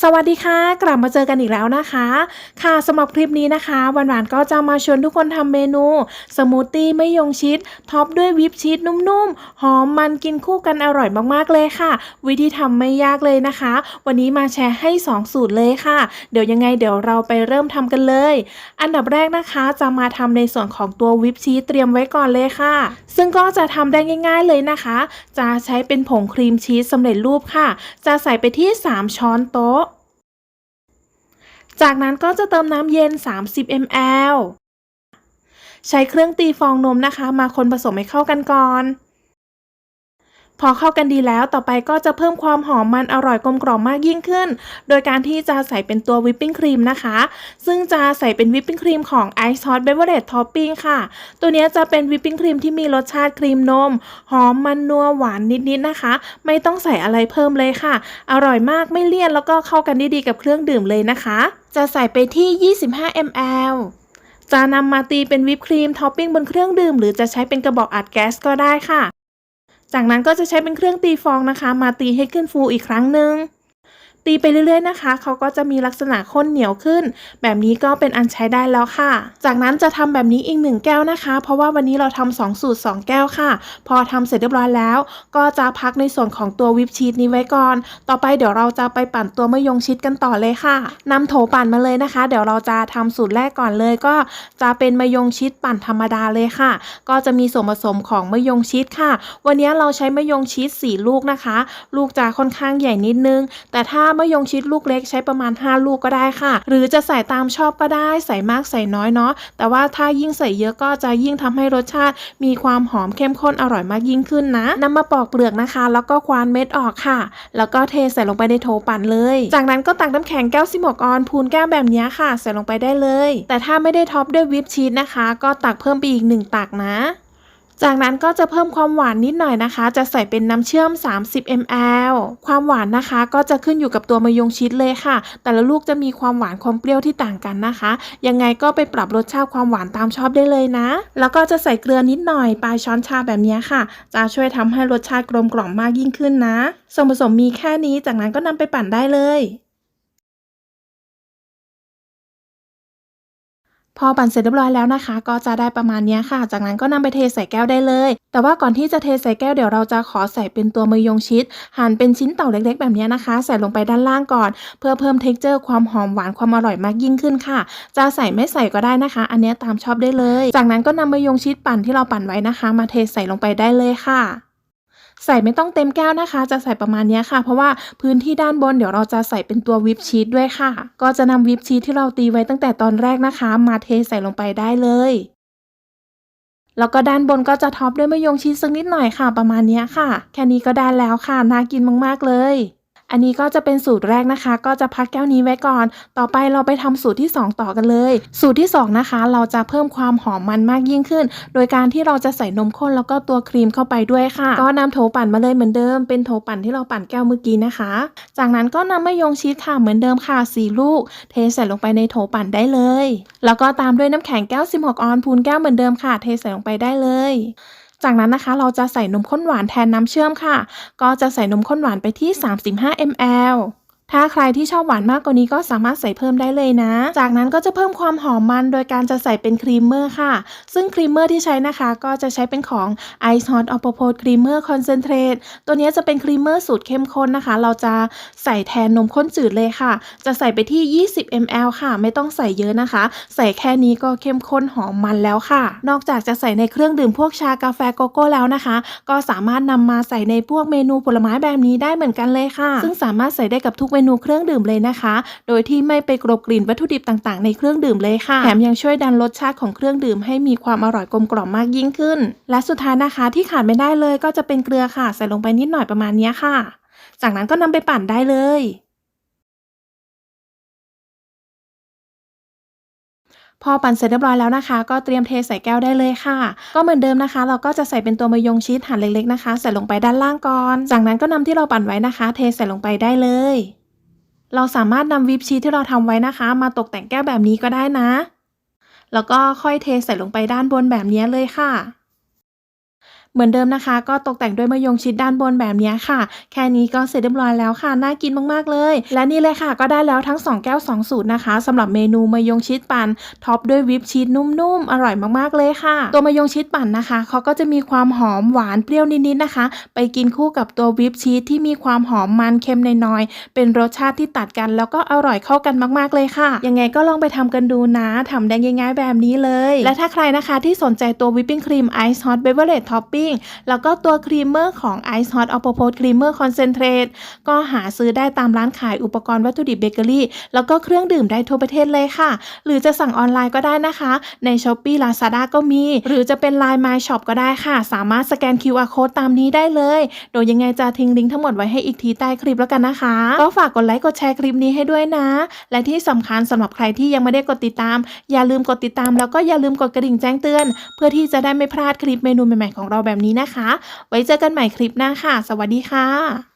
สวัสดีค่ะ กลับมาเจอกันอีกแล้วนะคะ ค่ะสำหรับคลิปนี้นะคะหวานๆก็จะมาชวนทุกคนทำเมนู สมูทตี้ไม่ยงชิดท็อปด้วยวิปชีสนุ่มๆ หอมมันกินคู่กันอร่อยมากๆเลยค่ะ วิธีทำไม่ยากเลยนะคะ วันนี้มาแชร์ให้ 2 สูตรเลยค่ะ เดี๋ยวยังไงเดี๋ยวเราไปเริ่มทำกันเลย อันดับแรกนะคะจะมาทำในส่วนของตัววิปชีสเตรียมไว้ก่อนเลยค่ะ ซึ่งก็จะทำได้ง่าย ๆเลยนะคะ จะใช้เป็นผงครีมชีสสำเร็จรูปค่ะ จะใส่ไปที่ 3 ช้อนโต๊ะ จากนั้นก็จะเติมน้ำเย็น 30 ml ใช้เครื่องตีฟองนมนะคะ มาคนผสมให้เข้ากันก่อน พอเข้ากันดีแล้วต่อไปก็จะเพิ่มความหอมมันอร่อยกลมกล่อมมากยิ่งขึ้น โดยการที่จะใส่เป็นตัววิปปิ้งครีมนะคะ ซึ่งจะใส่เป็นวิปปิ้งครีมของ Ice Hot Beverage Topping ค่ะ ตัวนี้จะเป็นวิปปิ้งครีมที่มีรสชาติครีมนม หอมมันนัวหวานนิดๆนะคะ ไม่ต้องใส่อะไรเพิ่มเลยค่ะ อร่อยมากไม่เลี่ยนแล้วก็เข้ากันได้ดีกับเครื่องดื่มเลยนะคะ จะใส่ไปที่ 25 ml จะนำมาตีเป็นวิปครีมท็อปปิ้งบนเครื่องดื่ม หรือจะใช้เป็นกระบอกอัดแก๊สก็ได้ค่ะ จากนั้นก็จะใช้เป็นเครื่องตีฟองนะคะ มาตีให้ขึ้นฟูอีกครั้งหนึ่ง ตีไปเรื่อยๆนะคะ เขาก็จะมีลักษณะข้นเหนียวขึ้น แบบนี้ก็เป็นอันใช้ได้แล้วค่ะ จากนั้นจะทำแบบนี้อีกหนึ่งแก้วนะคะ เพราะว่าวันนี้เราทำสองสูตร 2 แก้วค่ะ พอทำเสร็จเรียบร้อยแล้ว ก็จะพักในส่วนของตัววิปชีสนี้ไว้ก่อน ต่อไปเดี๋ยวเราจะไปปั่นตัวมะยงชิดกันต่อเลยค่ะนำโถปั่นมาเลยนะคะ เดี๋ยวเราจะทำสูตรแรกก่อนเลยก็จะเป็นมะยงชิดปั่นธรรมดาเลยค่ะ ก็จะมีส่วนผสมของมะยงชิดค่ะ วันนี้เราใช้มะยงชิด4ลูกนะคะ ลูกจะค่อนข้างใหญ่นิดนึง แต่ถ้าามะยงชิดลูกเล็กใช้ประมาณ 5 ลูกก็ได้ค่ะ หรือจะใส่ตามชอบก็ได้ ใส่มากใส่น้อยเนาะ แต่ว่าถ้ายิ่งใส่เยอะก็จะยิ่งทำให้รสชาติ มีความหอมเข้มข้นอร่อยมากยิ่งขึ้นนะนำมาปอกเปลือกนะคะ แล้วก็ควานเม็ดออกค่ะ แล้วก็เทใส่ลงไปในโถปั่นเลย จากนั้นก็ตักน้ำแข็งแก้วซิมกออนพูนแก้วแบบนี้ค่ะ ใส่ลงไปได้เลย แต่ถ้าไม่ได้ท็อปด้วยวิปชีสนะคะ ก็ตักเพิ่มไปอีกหนึ่งตักนะ จากนั้นก็จะเพิ่มความหวานนิดหน่อยนะคะ จะใส่เป็นน้ำเชื่อม 30 ml ความหวานนะคะก็จะขึ้นอยู่กับตัวมะยงชิดเลยค่ะ แต่ละลูกจะมีความหวานความเปรี้ยวที่ต่างกันนะคะ ยังไงก็ไปปรับรสชาติความหวานตามชอบได้เลยนะ แล้วก็จะใส่เกลือนิดหน่อยปลายช้อนชาแบบนี้ค่ะ จะช่วยทำให้รสชาติกลมกล่อมมากยิ่งขึ้นนะส่วนผสมมีแค่นี้จากนั้นก็นำไปปั่นได้เลย พอปั่นเสร็จเรียบร้อยแล้วนะคะ ก็จะได้ประมาณนี้ค่ะ จากนั้นก็นำไปเทใส่แก้วได้เลย แต่ว่าก่อนที่จะเทใส่แก้วเดี๋ยวเราจะขอใส่เป็นตัวมะยงชิดหั่นเป็นชิ้นเต่าเล็ก ๆ แบบนี้นะคะ ใส่ลงไปด้านล่างก่อน เพื่อเพิ่มเท็กเจอร์ความหอมหวานความอร่อยมากยิ่งขึ้นค่ะ จะใส่ไม่ใส่ก็ได้นะคะ อันนี้ตามชอบได้เลย จากนั้นก็นำมะยงชิดปั่นที่เราปั่นไว้นะคะ มาเทใส่ลงไปได้เลยค่ะ ใส่ไม่ต้องเต็มแก้วนะคะ จะใส่ประมาณนี้ค่ะ เพราะว่าพื้นที่ด้านบนเดี๋ยวเราจะใส่เป็นตัววิปชีสด้วยค่ะ ก็จะนำวิปชีสที่เราตีไว้ตั้งแต่ตอนแรกนะคะ มาเทใส่ลงไปได้เลยแล้วก็ด้านบนก็จะท็อปด้วยมะยงชีสสักนิดหน่อยค่ะ ประมาณนี้ค่ะ แค่นี้ก็ได้แล้วค่ะ น่ากินมาก ๆ เลย อันนี้ก็จะเป็นสูตรแรกนะคะ ก็จะพักแก้วนี้ไว้ก่อน ต่อไปเราไปทำสูตรที่ 2 ต่อกันเลย สูตรที่ 2 นะคะ เราจะเพิ่มความหอมมันมากยิ่งขึ้น โดยการที่เราจะใส่นมข้นแล้วก็ตัวครีมเข้าไปด้วยค่ะ ก็นำโถปั่นมาเลยเหมือนเดิม เป็นโถปั่นที่เราปั่นแก้วเมื่อกี้นะคะ จากนั้นก็นำมะยงชิดค่ะเหมือนเดิมค่ะ4ลูก เทใส่ลงไปในโถปั่นได้เลย แล้วก็ตามด้วยน้ำแข็งแก้ว 16 ออนพูนแก้วเหมือนเดิมค่ะ เทใส่ลงไปได้เลย จากนั้นนะคะเราจะใส่นมข้นหวานแทนน้ำเชื่อมค่ะ ก็จะใส่นมข้นหวานไปที่ 35 ml ถ้าใครที่ชอบหวานมากกว่านี้ก็สามารถใส่เพิ่มได้เลยนะ จากนั้นก็จะเพิ่มความหอมมันโดยการจะใส่เป็นครีมเมอร์ค่ะ ซึ่งครีมเมอร์ที่ใช้นะคะ ก็จะใช้เป็นของ Ice Hot a p o p o t Creamer Concentrate ตัวนี้จะเป็นครีมเมอร์สูตรเข้มข้นนะคะ เราจะใส่แทนนมข้นจืดเลยค่ะ จะใส่ไปที่ 20 ml ค่ะ ไม่ต้องใส่เยอะนะคะ ใส่แค่นี้ก็เข้มข้นหอมมันแล้วค่ะ นอกจากจะใส่ในเครื่องดื่มพวกชากาแฟโกโก้แล้วนะคะ ก็สามารถนำมาใส่ในพวกเมนูผลไม้แบบนี้ได้เหมือนกันเลยค่ะ ซึ่งสามารถใส่ได้กับทุกเมนู เครื่องดื่มเลยนะคะ โดยที่ไม่ไปกรบกลิ่นวัตถุดิบต่างๆ ในเครื่องดื่มเลยค่ะ แถมยังช่วยดันรสชาติของเครื่องดื่มให้มีความอร่อยกลมกล่อมมากยิ่งขึ้น และสุดท้ายนะคะที่ขาดไม่ได้เลยก็จะเป็นเกลือค่ะ ใส่ลงไปนิดหน่อยประมาณนี้ค่ะ จากนั้นก็นำไปปั่นได้เลยพอปั่นเสร็จเรียบร้อยแล้วนะคะ ก็เตรียมเทใส่แก้วได้เลยค่ะ ก็เหมือนเดิมนะคะ เราก็จะใส่เป็นตัวมะยงชิดหั่นเล็กๆนะคะ ใส่ลงไปด้านล่างก่อน จากนั้นก็นำที่เราปั่นไว้นะคะ เทใส่ลงไปได้เลย เราสามารถนำวิปชีที่เราทำไว้นะคะ มาตกแต่งแก้วแบบนี้ก็ได้นะ แล้วก็ค่อยเทใส่ลงไปด้านบนแบบนี้เลยค่ะ เหมือนเดิมนะคะ ก็ตกแต่งด้วยมะยงชิดด้านบนแบบนี้ค่ะ แค่นี้ก็เสร็จเรียบร้อยแล้วค่ะ น่ากินมากๆเลย และนี่เลยค่ะ ก็ได้แล้วทั้ง 2 แก้ว 2 สูตรนะคะสำหรับเมนูมะยงชิดปั่นท็อปด้วยวิปชีสนุ่มๆ อร่อยมากๆเลยค่ะ ตัวมะยงชิดปั่นนะคะเขาก็จะมีความหอมหวานเปรี้ยวนิดๆนะคะ ไปกินคู่กับตัววิปชีสที่มีความหอมมันเค็มน้อยๆเป็นรสชาติที่ตัดกัน แล้วก็อร่อยเข้ากันมากๆเลยค่ะ ยังไงก็ลองไปทำกันดูนะทำได้ง่ายๆแบบนี้เลย และถ้าใครนะคะที่สนใจตัววิปปิ้งครีมไอซ์ฮอตเบเวอร์เลท็อปปิ้ง แล้วก็ตัวครีมเมอร์ของ Ice Hot a p o p o s Creamer Concentrate ก็หาซื้อได้ตามร้านขายอุปกรณ์วัตถุดิบเบเกอรี่ แล้วก็เครื่องดื่มได้ทั่วประเทศเลยค่ะ หรือจะสั่งออนไลน์ก็ได้นะคะ ใน s h อ p e e Lazada ก็มี หรือจะเป็น Line My Shop ก็ได้ค่ะ สามารถสแกน QR Code ตามนี้ได้เลย โดยยังไงจะทิ้งลิงก์ทั้งหมดไว้ให้อีกทีใต้คลิปแล้วกันนะคะ ก็ฝากกดไลค์กดแชร์คลิปนี้ให้ด้วยนะ และที่สำคัญสำหรับใครที่ยังไม่ได้กดติดตาม อย่าลืมกดติดตามแล้วก็อย่าลืมกดกระดิ่งแจ้งเตือน เพื่อที่จะได้ไม่พลาดคลิปเมนูใหม่ๆของเราแบบนี้นะคะ ไว้เจอกันใหม่คลิปหน้าค่ะ สวัสดีค่ะ